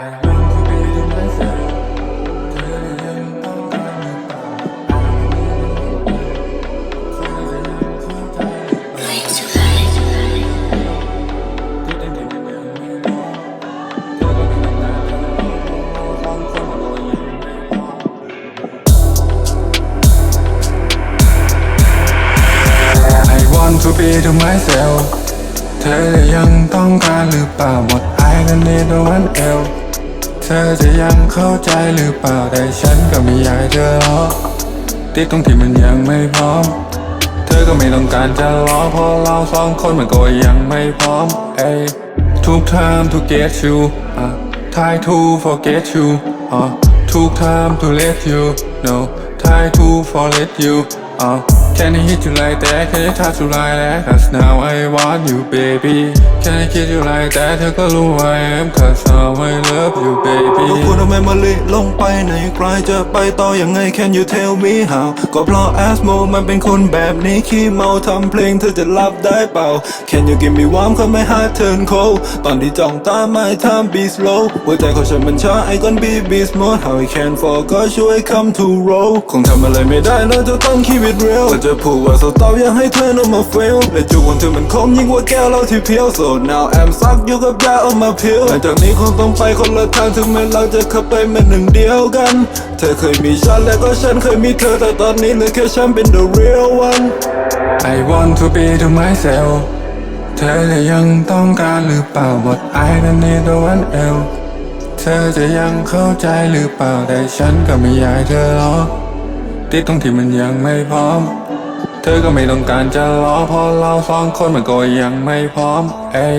I want to be to myself เธอจะยังต้องการหรือเปล่าหมด I don't need no one else เธอจะยังเข้าใจหรือเปล่าแต่ฉันก็ไม่อยากให้เธอรอติดตรงที่มันยังไม่พร้อม เธอก็ไม่ต้องการจะรอเพราะเราสองคนมันก็ยังไม่พร้อมเอ้ย Took time to get you อะ Try to forget you อะ Took time to let you know Try to forget you อะ Can I hit you like that Can I touch you like that Cause now I want you baby Can I kiss you like that เธอก็รู้ I am Cause now I love you baby ก็คุณทำไมมาลิลงไปไหนไกลจะไปต่อยังไง Can you tell me how ก็เพราะ Asmo มันเป็นคนแบบนี้ขี้เมาทำเพลงเธอจะรับได้เปล่า Can you give me warm เขาไม่ heart turn cold ตอนที่จ้องตาไม่ time be slow หัวใจของฉันมันช้า I gon be beast mode how I can fall ก็ช่วย come to roll คงทำอะไรไม่ได้เลยจะต้อง keep it real ก็จะพูดว่า so ตอบอยากให้เธอ n นมา fail และจูบของเธอมันคมยิ่งกว่าแก้วเหล้าที่เพียว so now I'm stuck อยู่กับยาเอามาพิวหลังจากนี้คงต้องไปคนละทางถึงแม้เราจะเข้าไปเป็นหนึ่งเดียวกัน เธอเคยมีฉันและก็ฉันเคยมีเธอแต่ตอนนี้เหลือแค่ฉันเป็น the real one I want to be to myself เธอจะยังต้องการหรือเปล่า But I don't need no one else เธอจะยังเข้าใจหรือเปล่าแต่ฉันก็ไม่อยากเธอหรอติดตรงที่มันยังไม่พร้อม เธอก็ไม่ต้องการจะรอเพราะเราสองคนมันก็ยังไม่พร้อมเอ้ย